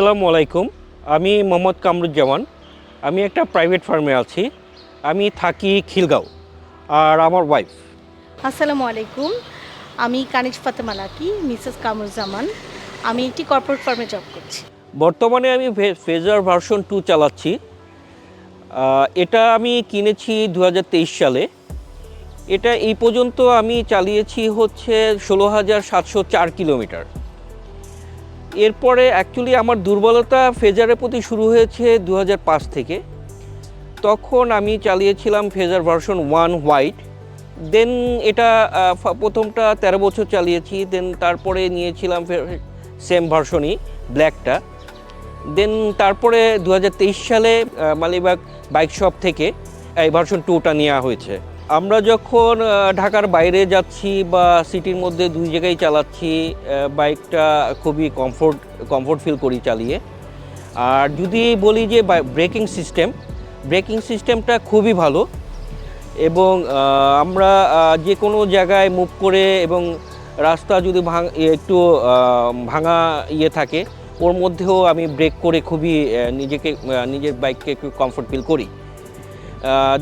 আসসালামু আলাইকুম। আমি মোহাম্মদ কামরুজ্জামান। আমি একটা প্রাইভেট ফার্মে আছি। আমি থাকি খিলগাঁও। আর আমার ওয়াইফ আসসালামু আলাইকুম। আমি কানিজ ফাতেমা লাকি মিসেস কামরুজ্জামান। আমি একটি কর্পোরেট ফার্মে জব করছি। বর্তমানে আমি ফেজার ভার্সন টু চালাচ্ছি। এটা আমি কিনেছি দু হাজার তেইশ সালে। এটা এই পর্যন্ত আমি চালিয়েছি হচ্ছে ষোলো হাজার সাতশো চার কিলোমিটার। এরপরে অ্যাকচুয়ালি আমার দুর্বলতা ফেজারের প্রতি শুরু হয়েছে দু হাজার পাঁচ থেকে। তখন আমি চালিয়েছিলাম Fazer version one white then এটা প্রথমটা তেরো বছর চালিয়েছি দেন তারপরে নিয়েছিলাম সেম ভার্সনই ব্ল্যাকটা দেন তারপরে দু হাজার তেইশ সালে মালিবাগ বাইক শপ থেকে এই ভার্সন টুটা নেওয়া হয়েছে। আমরা যখন ঢাকার বাইরে যাচ্ছি বা সিটির মধ্যে দুই জায়গায় চালাচ্ছি বাইকটা খুবই কমফোর্ট কমফোর্ট ফিল করি চালিয়ে। আর যদি বলি যে ব্রেকিং সিস্টেম ব্রেকিং সিস্টেমটা খুবই ভালো এবং আমরা যে কোনো জায়গায় মুভ করে এবং রাস্তা যদি ভাঙ একটু ভাঙা ইয়ে থাকে, ওর মধ্যেও আমি ব্রেক করে খুবই নিজেকে নিজের বাইককে একটু কমফোর্ট ফিল করি।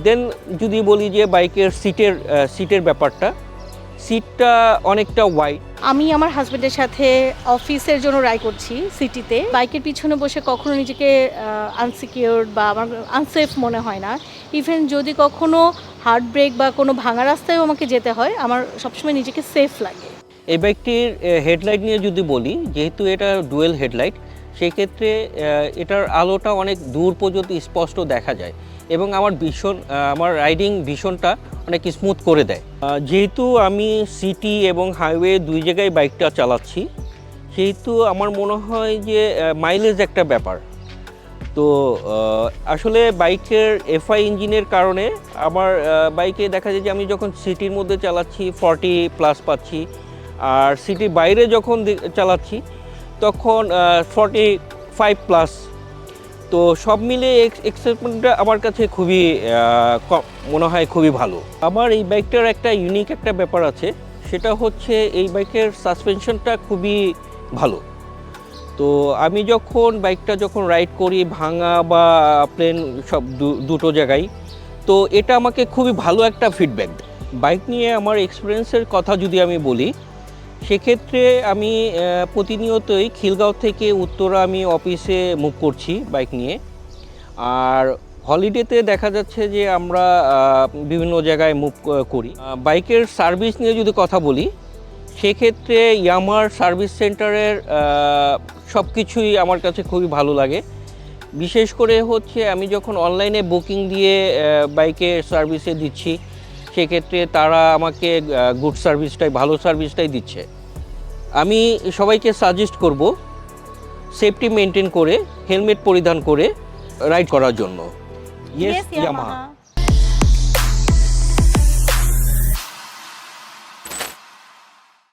দেন যদি বলি যে বাইকের সিটের সিটের ব্যাপারটা সিটটা অনেকটা ওয়াইড আমি আমার হাজব্যান্ডের সাথে অফিসের জন্য রাই করছি সিটিতে বাইকের পিছনে বসে কখনো নিজেকে আনসিকিউর বা আমার আনসেফ মনে হয় না। ইভেন যদি কখনো হার্ট ব্রেক বা কোনো ভাঙা রাস্তায়ও আমাকে যেতে হয় আমার সবসময় নিজেকে সেফ লাগে। এই বাইকটির হেডলাইট নিয়ে যদি বলি যেহেতু এটা ডুয়েল হেডলাইট সেক্ষেত্রে এটার আলোটা অনেক দূর পর্যন্ত স্পষ্ট দেখা যায় এবং আমার ভীষণ আমার রাইডিং ভীষণটা অনেক স্মুথ করে দেয়। যেহেতু আমি সিটি এবং হাইওয়ে দুই জায়গায় বাইকটা চালাচ্ছি, সেহেতু আমার মনে হয় যে মাইলেজ একটা ব্যাপার। তো আসলে বাইকের এফআই ইঞ্জিনের কারণে আমার বাইকে দেখা যায় যে, আমি যখন সিটির মধ্যে চালাচ্ছি ফর্টি প্লাস পাচ্ছি, আর সিটির বাইরে যখন চালাচ্ছি তখন ফর্টি ফাইভ প্লাস তো সব মিলে এক্সাইটমেন্টটা আমার কাছে খুবই মনে হয় খুবই ভালো। আমার এই বাইকটার একটা ইউনিক একটা ব্যাপার আছে, সেটা হচ্ছে এই বাইকের সাসপেনশনটা খুবই ভালো। তো আমি যখন বাইকটা যখন রাইড করি ভাঙা বা প্লেন সব দুটো জায়গায়, তো এটা আমাকে খুবই ভালো একটা ফিডব্যাক বাইক নিয়ে আমার এক্সপিরিয়েন্সের কথা যদি আমি বলি সেক্ষেত্রে আমি প্রতিনিয়তই খিলগাঁও থেকে উত্তরা আমি অফিসে মুভ করছি বাইক নিয়ে। আর হলিডেতে দেখা যাচ্ছে যে আমরা বিভিন্ন জায়গায় মুভ করি। বাইকের সার্ভিস নিয়ে যদি কথা বলি সেক্ষেত্রে ইয়ামার সার্ভিস সেন্টারের সব কিছুই আমার কাছে খুবই ভালো লাগে। বিশেষ করে হচ্ছে আমি যখন অনলাইনে বুকিং দিয়ে আহ, বাইকে সার্ভিসে দিচ্ছি সেক্ষেত্রে তারা আমাকে গুড সার্ভিসটাই ভালো সার্ভিসটাই দিচ্ছে। আমি সবাইকে সাজেস্ট করব সেফটি মেনটেন করে হেলমেট পরিধান করে রাইড করার জন্য। Yes Yamaha